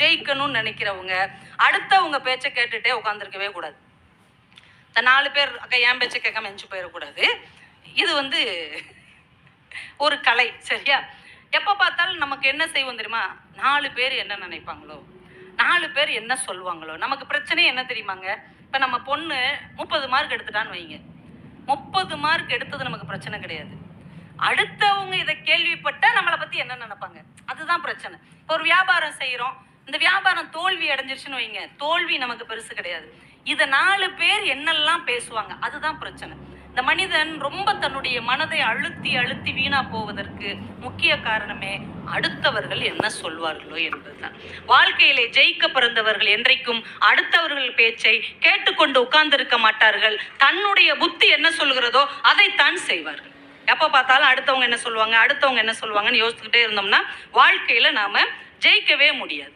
ஜெயிக்கணும்னு நினைக்கிறவங்க அடுத்தவங்க பேச்சை கேட்டுட்டே உட்காந்துருக்கவே கூடாது. இந்த நாலு பேர் அக்கா என் பேச்சை கேட்காம எஞ்சி போயிடக்கூடாது. இது வந்து ஒரு கலை சரியா? எப்போ பார்த்தாலும் நமக்கு என்ன செய்வோம் தெரியுமா? நாலு பேர் என்ன நினைப்பாங்களோ நாலு பேர் என்ன சொல்லுவாங்களோ நமக்கு பிரச்சனை என்ன தெரியுமாங்க? இப்போ நம்ம பொண்ணு முப்பது மார்க் எடுத்துட்டான்னு வைங்க. முப்பது மார்க் எடுத்தது நமக்கு பிரச்சனை கிடையாது. அடுத்தவங்க இதை கேள்விப்பட்டா நம்மளை பற்றி என்ன நினைப்பாங்க? அதுதான் பிரச்சனை. இப்போ ஒரு வியாபாரம் செய்கிறோம் இந்த வியாபாரம் தோல்வி அடைஞ்சிருச்சுன்னு வைங்க. தோல்வி நமக்கு பெருசு கிடையாது. இதை நாலு பேர் என்னெல்லாம் பேசுவாங்க அதுதான் பிரச்சனை. இந்த மனிதன் ரொம்ப தன்னுடைய மனதை அழுத்தி அழுத்தி வீணா போவதற்கு முக்கிய காரணமே அடுத்தவர்கள் என்ன சொல்வார்களோ என்பதுதான். வாழ்க்கையிலே ஜெயிக்க பிறந்தவர்கள் என்றைக்கும் அடுத்தவர்கள் பேச்சை கேட்டுக்கொண்டு உட்கார்ந்திருக்க மாட்டார்கள். தன்னுடைய புத்தி என்ன சொல்கிறதோ அதைத்தான் செய்வார்கள். எப்போ பார்த்தாலும் அடுத்தவங்க என்ன சொல்லுவாங்க அடுத்தவங்க என்ன சொல்லுவாங்கன்னு யோசிச்சுக்கிட்டே இருந்தோம்னா வாழ்க்கையில நாம ஜெயிக்கவே முடியாது.